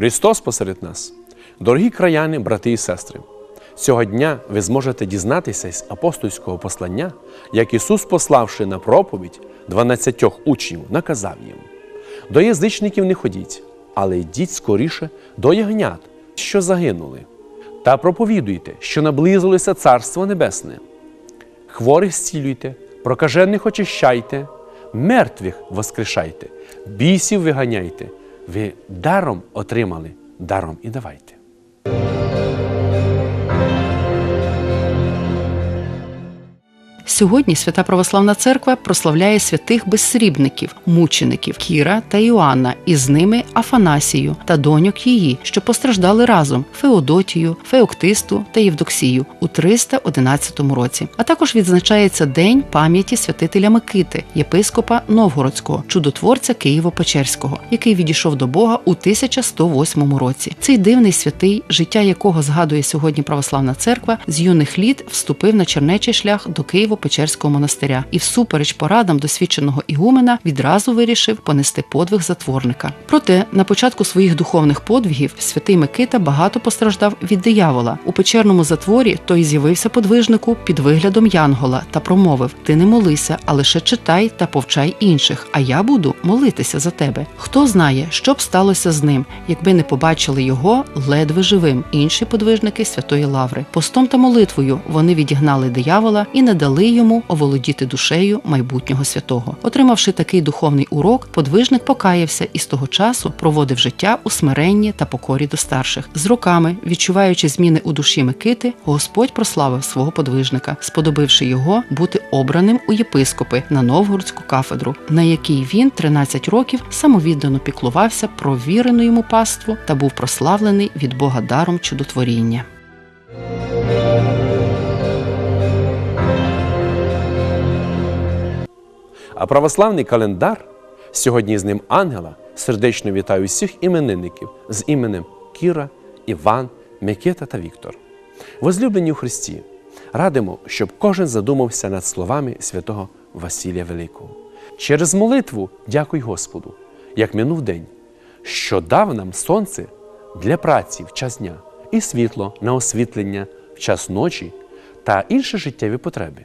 Христос посеред нас. Дорогі краяни, брати і сестри, цього дня ви зможете дізнатися з апостольського послання, як Ісус, пославши на проповідь 12 учнів, наказав їм: до язичників не ходіть, але йдіть скоріше до ягнят, що загинули, та проповідуйте, що наблизилося Царство Небесне. Хворих зцілюйте, прокажених очищайте, мертвих воскрешайте, бісів виганяйте. Ви даром отримали, даром і давайте. Сьогодні Свята Православна Церква прославляє святих безсрібників, мучеників Кіра та Іоанна, і з ними Афанасію та доньок її, що постраждали разом Феодотію, Феоктисту та Євдоксію у 311 році. А також відзначається День пам'яті святителя Микити, єпископа Новгородського, чудотворця Києво-Печерського, який відійшов до Бога у 1108 році. Цей дивний святий, життя якого згадує сьогодні Православна Церква, з юних літ вступив на чернечий шлях до Києво-Печерського монастиря і, всупереч порадам досвідченого ігумена, відразу вирішив понести подвиг затворника. Проте на початку своїх духовних подвигів святий Микита багато постраждав від диявола. У печерному затворі той з'явився подвижнику під виглядом Янгола та промовив: Ти не молися, а лише читай та повчай інших, а я буду молитися за тебе. Хто знає, що б сталося з ним, якби не побачили його ледве живим інші подвижники Святої Лаври. Постом та молитвою вони відігнали диявола і не дали йому оволодіти душею майбутнього святого. Отримавши такий духовний урок, подвижник покаявся і з того часу проводив життя у смиренні та покорі до старших. З роками, відчуваючи зміни у душі Микити, Господь прославив свого подвижника, сподобивши його бути обраним у єпископи на Новгородську кафедру, на якій він 13 років самовіддано піклувався про вірену йому паству та був прославлений від Бога даром чудотворіння. А православний календар сьогодні з ним ангела сердечно вітаю всіх іменинників з іменем Кіра, Іван, Микита та Віктор. Возлюблені у Христі, радимо, щоб кожен задумався над словами святого Василія Великого. Через молитву дякуй Господу, як минув день, що дав нам сонце для праці в час дня і світло на освітлення в час ночі та інші життєві потреби.